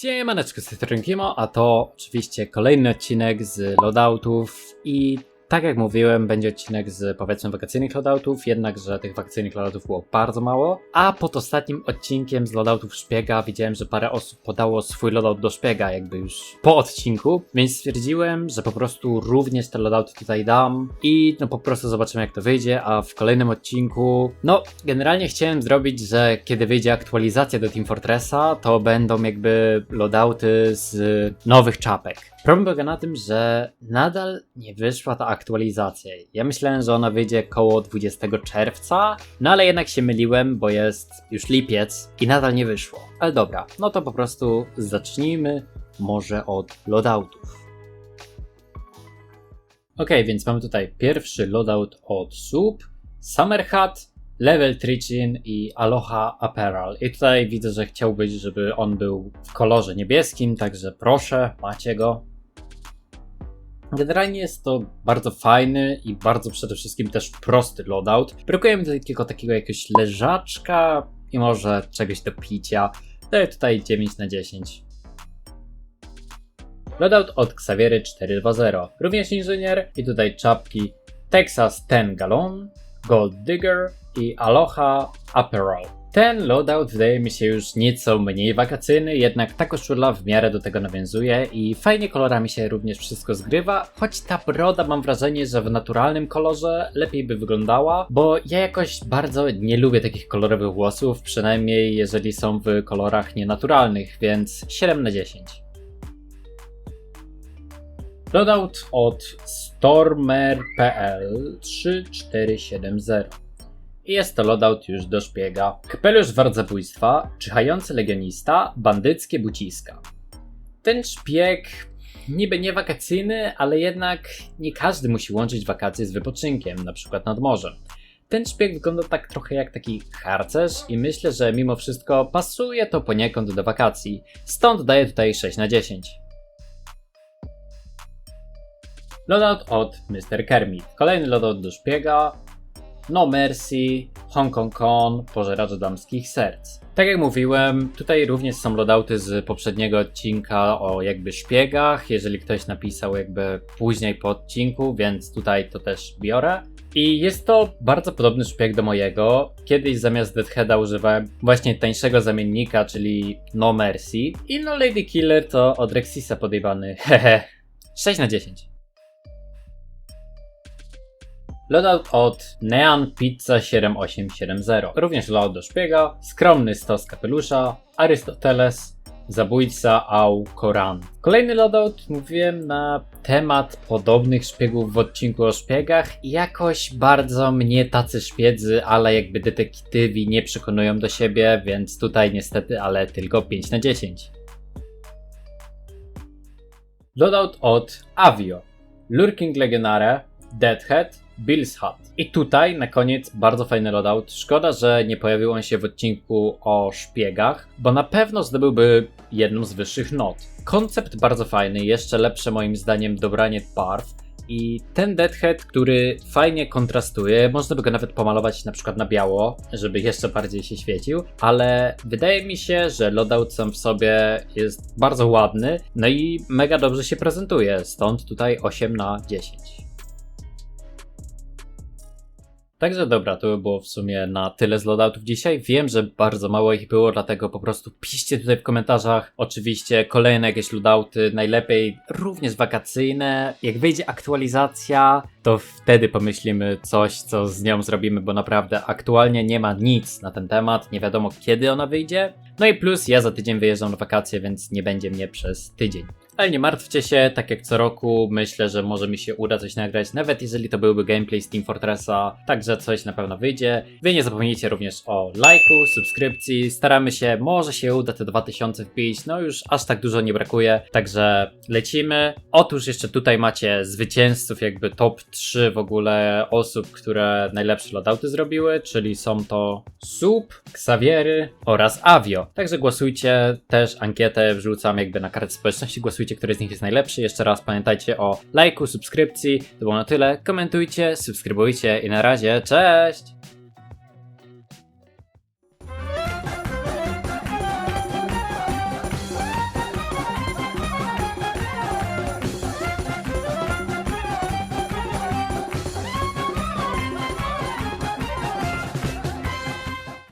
Siemaneczko, z Kimo, a to oczywiście kolejny odcinek z loadoutów i tak jak mówiłem, będzie odcinek z powiedzmy wakacyjnych loadoutów, jednakże tych wakacyjnych loadoutów było bardzo mało, a pod ostatnim odcinkiem z loadoutów szpiega widziałem, że parę osób podało swój loadout do szpiega jakby już po odcinku, więc stwierdziłem, że po prostu również te loadouty tutaj dam i no po prostu zobaczymy jak to wyjdzie, a w kolejnym odcinku, no generalnie chciałem zrobić, że kiedy wyjdzie aktualizacja do Team Fortressa, to będą jakby loadouty z nowych czapek. Problem polega na tym, że nadal nie wyszła ta aktualizacja. Ja myślałem, że ona wyjdzie koło 20 czerwca, no ale jednak się myliłem, bo jest już lipiec i nadal nie wyszło. Ale dobra, no to po prostu zacznijmy może od loadoutów. Ok, więc mamy tutaj pierwszy loadout od SUP, Summer Hat, Level Trichin i Aloha Apparel. I tutaj widzę, że chciałbyś, żeby on był w kolorze niebieskim, także proszę, macie go. Generalnie jest to bardzo fajny i bardzo przede wszystkim też prosty loadout. Brakuje mi tylko takiego jakiegoś leżaczka i może czegoś do picia. Daję tutaj 9 na 10. Loadout od Xaviery 420. Również inżynier i tutaj czapki Texas 10 Gallon, Gold Digger i Aloha Apparel. Ten loadout wydaje mi się już nieco mniej wakacyjny, jednak ta koszula w miarę do tego nawiązuje i fajnie kolorami się również wszystko zgrywa, choć ta broda mam wrażenie, że w naturalnym kolorze lepiej by wyglądała, bo ja jakoś bardzo nie lubię takich kolorowych włosów, przynajmniej jeżeli są w kolorach nienaturalnych, więc 7 na 10. Loadout od Stormer.pl 3470 i jest to loadout już do szpiega. Kapelusz wardzabójstwa, czyhający legionista, bandyckie buciska. Ten szpieg niby nie wakacyjny, ale jednak nie każdy musi łączyć wakacje z wypoczynkiem, na przykład nad morzem. Ten szpieg wygląda tak trochę jak taki harcerz i myślę, że mimo wszystko pasuje to poniekąd do wakacji. Stąd daję tutaj 6 na 10. Loadout od Mr. Kermit. Kolejny loadout do szpiega, no Mercy, Hong Kong Con, Pożeracz damskich serc. Tak jak mówiłem, tutaj również są loadouty z poprzedniego odcinka o jakby szpiegach, jeżeli ktoś napisał jakby później po odcinku, więc tutaj to też biorę. I jest to bardzo podobny szpieg do mojego. Kiedyś zamiast Deadheada używałem właśnie tańszego zamiennika, czyli No Mercy. I no Lady Killer to od Rexisa podejbany. Hehe. 6 na 10. Loadout od Neon Pizza 7870. Również loadout do szpiega, skromny stos kapelusza, Arystoteles, zabójca Au Koran. Kolejny loadout mówiłem na temat podobnych szpiegów w odcinku o szpiegach jakoś bardzo mnie tacy szpiedzy, ale jakby detektywi nie przekonują do siebie, więc tutaj niestety, ale tylko 5 na 10. Loadout od Avio. Lurking Legionare, Deadhead, Bill's Hut. I tutaj na koniec bardzo fajny loadout. Szkoda, że nie pojawił on się w odcinku o szpiegach, bo na pewno zdobyłby jedną z wyższych not. Koncept bardzo fajny, jeszcze lepsze moim zdaniem dobranie barw. I ten Deadhead, który fajnie kontrastuje, można by go nawet pomalować na przykład na biało, żeby jeszcze bardziej się świecił, ale wydaje mi się, że loadout sam w sobie jest bardzo ładny, no i mega dobrze się prezentuje, stąd tutaj 8 na 10. Także dobra, to by było w sumie na tyle z loadoutów dzisiaj. Wiem, że bardzo mało ich było, dlatego po prostu piszcie tutaj w komentarzach. Oczywiście kolejne jakieś loadouty, najlepiej również wakacyjne. Jak wyjdzie aktualizacja, to wtedy pomyślimy coś, co z nią zrobimy, bo naprawdę aktualnie nie ma nic na ten temat. Nie wiadomo kiedy ona wyjdzie. No i plus ja za tydzień wyjeżdżam na wakacje, więc nie będzie mnie przez tydzień. Ale nie martwcie się, tak jak co roku, myślę, że może mi się uda coś nagrać, nawet jeżeli to byłby gameplay z Team Fortressa, także coś na pewno wyjdzie. Wy nie zapomnijcie również o lajku, subskrypcji, staramy się, może się uda te 2000 wbić, no już aż tak dużo nie brakuje, także lecimy. Otóż jeszcze tutaj macie zwycięzców, jakby top 3 w ogóle osób, które najlepsze loadouty zrobiły, czyli są to Sup, Xaviery oraz Avio. Także głosujcie, też ankietę wrzucam jakby na kartę społeczności, głosujcie który z nich jest najlepszy. Jeszcze raz pamiętajcie o lajku, subskrypcji. To było na tyle. Komentujcie, subskrybujcie i na razie, cześć!